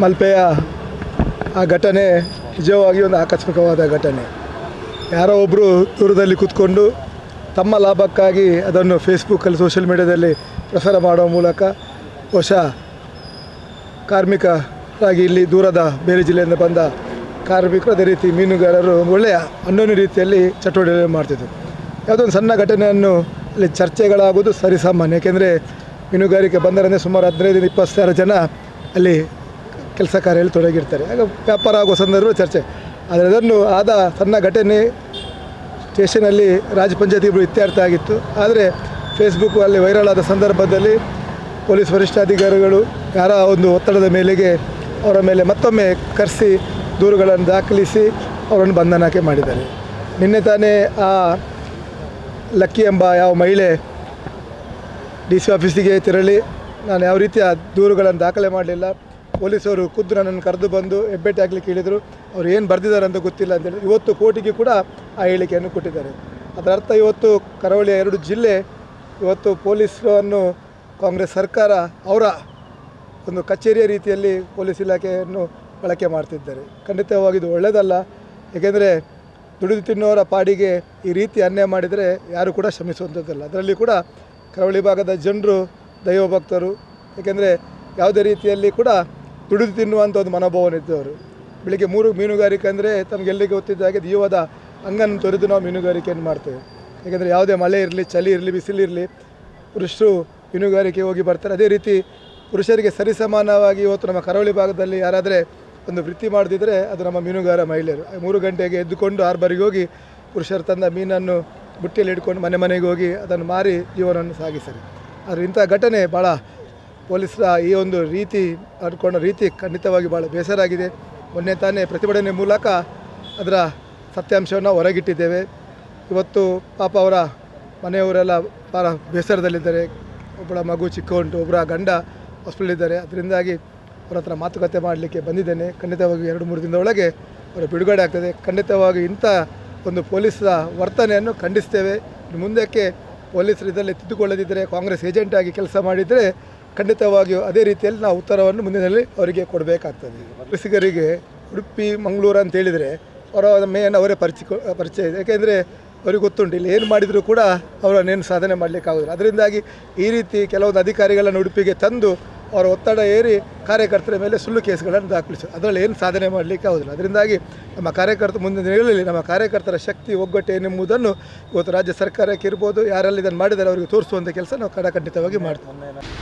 ಮಲ್ಪೆಯ ಆ ಘಟನೆ ನಿಜವಾಗಿ ಒಂದು ಆಕಸ್ಮಿಕವಾದ ಘಟನೆ. ಯಾರೋ ಒಬ್ಬರು ದೂರದಲ್ಲಿ ಕೂತ್ಕೊಂಡು ತಮ್ಮ ಲಾಭಕ್ಕಾಗಿ ಅದನ್ನು ಫೇಸ್ಬುಕ್ಕಲ್ಲಿ, ಸೋಷಿಯಲ್ ಮೀಡ್ಯಾದಲ್ಲಿ ಪ್ರಸಾರ ಮಾಡುವ ಮೂಲಕ ಹೊಸ ಕಾರ್ಮಿಕರಾಗಿ ಇಲ್ಲಿ ದೂರದ ಬೇರೆ ಜಿಲ್ಲೆಯಿಂದ ಬಂದ ಕಾರ್ಮಿಕರು ಅದೇ ರೀತಿ ಮೀನುಗಾರರು ಒಳ್ಳೆಯ ಅನ್ನೋನ್ಯ ರೀತಿಯಲ್ಲಿ ಚಟುವಟಿಕೆ ಮಾಡ್ತಿದ್ದರು ಯಾವುದೊಂದು ಸಣ್ಣ ಘಟನೆಯನ್ನು ಅಲ್ಲಿ ಚರ್ಚೆಗಳಾಗುವುದು ಸರಿಸಾಮಾನ್ಯ ಏಕೆಂದರೆ ಮೀನುಗಾರಿಕೆ ಬಂದರಂದರೆ ಸುಮಾರು ಹದಿನೈದರಿಂದ ಇಪ್ಪತ್ತು ಸಾವಿರ ಜನ ಅಲ್ಲಿ ಕೆಲಸ ಕಾರ್ಯದಲ್ಲಿ ತೊಡಗಿರ್ತಾರೆ. ಆಗ ವ್ಯಾಪಾರ ಆಗುವ ಸಂದರ್ಭ ಚರ್ಚೆ. ಆದರೆ ಅದನ್ನು ಆದ ಸಣ್ಣ ಘಟನೆ ಸ್ಟೇಷನಲ್ಲಿ ರಾಜ ಇಬ್ಬರು ಇತ್ಯರ್ಥ ಆಗಿತ್ತು. ಆದರೆ ಫೇಸ್ಬುಕ್ ಅಲ್ಲಿ ವೈರಲ್ ಆದ ಸಂದರ್ಭದಲ್ಲಿ ಪೊಲೀಸ್ ವರಿಷ್ಠಾಧಿಕಾರಿಗಳು ಯಾರ ಒಂದು ಒತ್ತಡದ ಮೇಲೆಗೆ ಅವರ ಮೇಲೆ ಮತ್ತೊಮ್ಮೆ ಕರೆಸಿ ದೂರುಗಳನ್ನು ದಾಖಲಿಸಿ ಅವರನ್ನು ಬಂಧನಕ್ಕೆ ಮಾಡಿದ್ದಾರೆ. ನಿನ್ನೆ ತಾನೇ ಆ ಲಕ್ಕಿ ಎಂಬ ಯಾವ ಮಹಿಳೆ ಡಿ ಸಿ ಆಫೀಸಿಗೆ ತೆರಳಿ, ನಾನು ಯಾವ ರೀತಿಯ ದೂರುಗಳನ್ನು ದಾಖಲೆ ಮಾಡಲಿಲ್ಲ ಪೊಲೀಸರು ಖುದ್ದು ನನ್ನನ್ನು ಕರೆದು ಬಂದು ಹೆಬ್ಬೆಟ್ಟೆ ಹಾಕ್ಲಿಕ್ಕೆ ಹೇಳಿದರು. ಅವ್ರು ಏನು ಬರೆದಿದ್ದಾರೆ ಅಂತ ಗೊತ್ತಿಲ್ಲ ಅಂತೇಳಿ ಇವತ್ತು ಕೋರ್ಟಿಗೆ ಕೂಡ ಆ ಹೇಳಿಕೆಯನ್ನು ಕೊಟ್ಟಿದ್ದಾರೆ. ಅದರ ಅರ್ಥ ಇವತ್ತು ಕರಾವಳಿಯ ಎರಡು ಜಿಲ್ಲೆ, ಇವತ್ತು ಪೊಲೀಸರನ್ನು ಕಾಂಗ್ರೆಸ್ ಸರ್ಕಾರ ಅವರ ಒಂದು ಕಚೇರಿಯ ರೀತಿಯಲ್ಲಿ ಪೊಲೀಸ್ ಇಲಾಖೆಯನ್ನು ಬಳಕೆ ಮಾಡ್ತಿದ್ದಾರೆ. ಖಂಡಿತವಾಗಿ ಇದು ಒಳ್ಳೆಯದಲ್ಲ. ಏಕೆಂದರೆ ದುಡಿದು ತಿನ್ನೋರ ಪಾಡಿಗೆ ಈ ರೀತಿ ಅನ್ಯಾಯ ಮಾಡಿದರೆ ಯಾರು ಕೂಡ ಶ್ರಮಿಸುವಂಥದ್ದಲ್ಲ. ಅದರಲ್ಲಿ ಕೂಡ ಕರಾವಳಿ ಭಾಗದ ಜನರು ದೈವ ಭಕ್ತರು ಏಕೆಂದರೆ ಯಾವುದೇ ರೀತಿಯಲ್ಲಿ ಕೂಡ ದುಡಿದು ತಿನ್ನುವಂಥ ಒಂದು ಮನೋಭಾವನೆ ಇದ್ದವರು. ಬೆಳಿಗ್ಗೆ ಮೂರು ಮೀನುಗಾರಿಕೆ ಅಂದರೆ ತಮಗೆಲ್ಲರಿಗೂ ಗೊತ್ತಿದ್ದ ಹಾಗೆ ದೀವದ ಅಂಗನ್ನು ತೊರೆದು ನಾವು ಮೀನುಗಾರಿಕೆಯನ್ನು ಮಾಡ್ತೇವೆ. ಯಾಕೆಂದರೆ ಯಾವುದೇ ಮಳೆ ಇರಲಿ, ಚಳಿ ಇರಲಿ ಬಿಸಿಲಿರಲಿ ಪುರುಷರು ಮೀನುಗಾರಿಕೆ ಹೋಗಿ ಬರ್ತಾರೆ. ಅದೇ ರೀತಿ ಪುರುಷರಿಗೆ ಸರಿಸಮಾನವಾಗಿ ಇವತ್ತು ನಮ್ಮ ಕರಾವಳಿ ಭಾಗದಲ್ಲಿ ಯಾರಾದರೆ ಒಂದು ವೃತ್ತಿ ಮಾಡದಿದ್ದರೆ ಅದು ನಮ್ಮ ಮೀನುಗಾರ ಮಹಿಳೆಯರು. ಮೂರು ಗಂಟೆಗೆ ಎದ್ದುಕೊಂಡು ಆರ್ಬರಿಗೆ ಹೋಗಿ ಪುರುಷರು ತಂದ ಮೀನನ್ನು ಬುಟ್ಟಿಯಲ್ಲಿ ಇಟ್ಕೊಂಡು ಮನೆ ಮನೆಗೆ ಹೋಗಿ ಅದನ್ನು ಮಾರಿ ಜೀವನವನ್ನು ಸಾಗಿಸ್ತಾರೆ ಆದರೆ ಇಂಥ ಘಟನೆ ಭಾಳ ಪೊಲೀಸರ ಈ ಒಂದು ರೀತಿ ಆಡ್ಕೊಂಡ ರೀತಿ ಖಂಡಿತವಾಗಿ ಭಾಳ ಬೇಸರ ಆಗಿದೆ ಮೊನ್ನೆ ತಾನೇ ಪ್ರತಿಭಟನೆ ಮೂಲಕ ಅದರ ಸತ್ಯಾಂಶವನ್ನು ಹೊರಗಿಟ್ಟಿದ್ದೇವೆ. ಇವತ್ತು ಪಾಪ ಅವರ ಮನೆಯವರೆಲ್ಲ ಭಾಳ ಬೇಸರದಲ್ಲಿದ್ದಾರೆ. ಒಬ್ಬಳ ಮಗು ಚಿಕ್ಕ ಉಂಟು ಒಬ್ಬರ ಗಂಡ ಹಾಸ್ಪಿಟಲಿದ್ದಾರೆ. ಅದರಿಂದಾಗಿ ಅವರ ಹತ್ರ ಮಾತುಕತೆ ಮಾಡಲಿಕ್ಕೆ ಬಂದಿದ್ದೇನೆ. ಖಂಡಿತವಾಗಿ ಎರಡು ಮೂರು ದಿನದ ಒಳಗೆ ಅವರ ಬಿಡುಗಡೆ ಆಗ್ತದೆ. ಖಂಡಿತವಾಗಿ ಇಂಥ ಒಂದು ಪೊಲೀಸರ ವರ್ತನೆಯನ್ನು ಖಂಡಿಸ್ತೇವೆ. ಮುಂದಕ್ಕೆ ಪೊಲೀಸರು ಇದರಲ್ಲಿ ತಿದ್ದುಕೊಳ್ಳದಿದ್ದರೆ, ಕಾಂಗ್ರೆಸ್ ಏಜೆಂಟ್ ಆಗಿ ಕೆಲಸ ಮಾಡಿದರೆ ಖಂಡಿತವಾಗಿಯೂ ಅದೇ ರೀತಿಯಲ್ಲಿ ನಾವು ಉತ್ತರವನ್ನು ಮುಂದಿನಲ್ಲಿ ಅವರಿಗೆ ಕೊಡಬೇಕಾಗ್ತದೆ. ಕೃಷಿಕರಿಗೆ ಉಡುಪಿ, ಮಂಗಳೂರು ಅಂತ ಹೇಳಿದರೆ ಅವರ ಮೇನ್ ಅವರೇ ಪರಿಚಯ ಪರಿಚಯ ಇದೆ. ಯಾಕೆಂದರೆ ಅವ್ರಿಗೆ ಗೊತ್ತುಂಟು, ಇಲ್ಲಿ ಏನು ಮಾಡಿದರೂ ಕೂಡ ಅವರನ್ನೇನು ಸಾಧನೆ ಮಾಡಲಿಕ್ಕಾಗೋದಿಲ್ಲ. ಅದರಿಂದಾಗಿ ಈ ರೀತಿ ಕೆಲವೊಂದು ಅಧಿಕಾರಿಗಳನ್ನು ಉಡುಪಿಗೆ ತಂದು ಅವರ ಒತ್ತಡ ಏರಿ ಕಾರ್ಯಕರ್ತರ ಮೇಲೆ ಸುಳ್ಳು ಕೇಸ್ಗಳನ್ನು ದಾಖಲಿಸೋದು ಅದರಲ್ಲಿ ಏನು ಸಾಧನೆ ಮಾಡಲಿಕ್ಕೆ ಆಗೋದಿಲ್ಲ ಅದರಿಂದಾಗಿ ನಮ್ಮ ಕಾರ್ಯಕರ್ತ ಮುಂದಿನ ದಿನಗಳಲ್ಲಿ ನಮ್ಮ ಕಾರ್ಯಕರ್ತರ ಶಕ್ತಿ, ಒಗ್ಗಟ್ಟು ಏನೆಂಬುದನ್ನು ಇವತ್ತು ರಾಜ್ಯ ಸರ್ಕಾರಕ್ಕೆ ಇರ್ಬೋದು, ಯಾರಲ್ಲಿ ಇದನ್ನು ಮಾಡಿದರೆ ಅವರಿಗೆ ತೋರಿಸುವಂಥ ಕೆಲಸ ನಾವು ಕಡಖಂಡಿತವಾಗಿ ಮಾಡ್ತೀವಿ.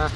아.